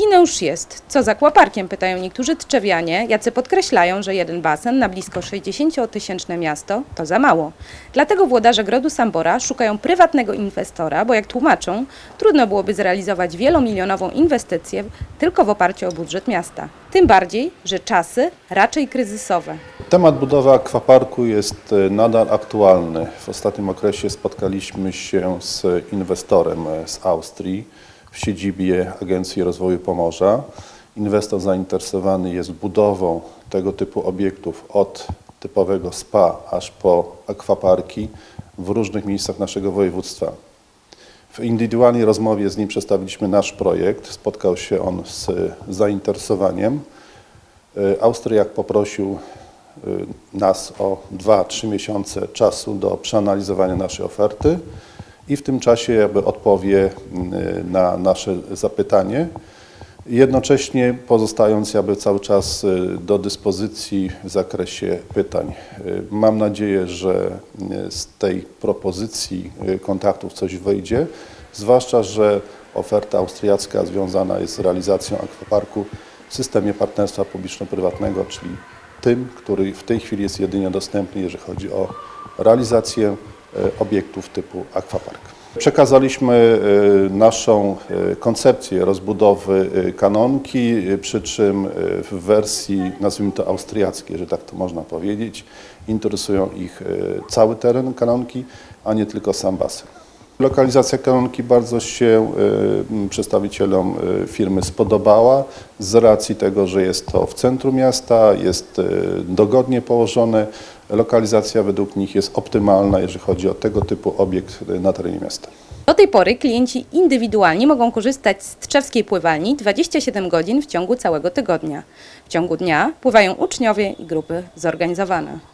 Jedno już jest. Co za kłaparkiem, pytają niektórzy tczewianie, jacy podkreślają, że jeden basen na blisko 60-tysięczne miasto to za mało. Dlatego włodarze Grodu Sambora szukają prywatnego inwestora, bo jak tłumaczą, trudno byłoby zrealizować wielomilionową inwestycję tylko w oparciu o budżet miasta. Tym bardziej, że czasy raczej kryzysowe. Temat budowy akwaparku jest e, nadal aktualny. W ostatnim okresie spotkaliśmy się z inwestorem e, z Austrii w siedzibie Agencji Rozwoju Pomorza. Inwestor zainteresowany jest budową tego typu obiektów od typowego spa aż po akwaparki w różnych miejscach naszego województwa. W indywidualnej rozmowie z nim przedstawiliśmy nasz projekt. Spotkał się on z zainteresowaniem. Y, Austriak poprosił y, nas o 2-3 miesiące czasu do przeanalizowania naszej oferty i w tym czasie jakby odpowie y, na nasze zapytanie, jednocześnie pozostając jakby cały czas y, do dyspozycji w zakresie pytań. Y, Mam nadzieję, że z tej propozycji kontaktów coś wyjdzie, zwłaszcza, że oferta austriacka związana jest z realizacją akwaparku w systemie partnerstwa publiczno-prywatnego, czyli tym, który w tej chwili jest jedynie dostępny, jeżeli chodzi o realizację obiektów typu akwapark. Przekazaliśmy e, naszą e, koncepcję rozbudowy e, kanonki, e, przy czym e, w wersji, nazwijmy to austriackiej, że tak to można powiedzieć, interesują ich e, cały teren kanonki, a nie tylko sam basen. Lokalizacja kanonki bardzo się y, przedstawicielom y, firmy spodobała z racji tego, że jest to w centrum miasta, jest y, dogodnie położone. Lokalizacja według nich jest optymalna, jeżeli chodzi o tego typu obiekt na terenie miasta. Do tej pory klienci indywidualnie mogą korzystać z Tczewskiej Pływalni 27 godzin w ciągu całego tygodnia. W ciągu dnia pływają uczniowie i grupy zorganizowane.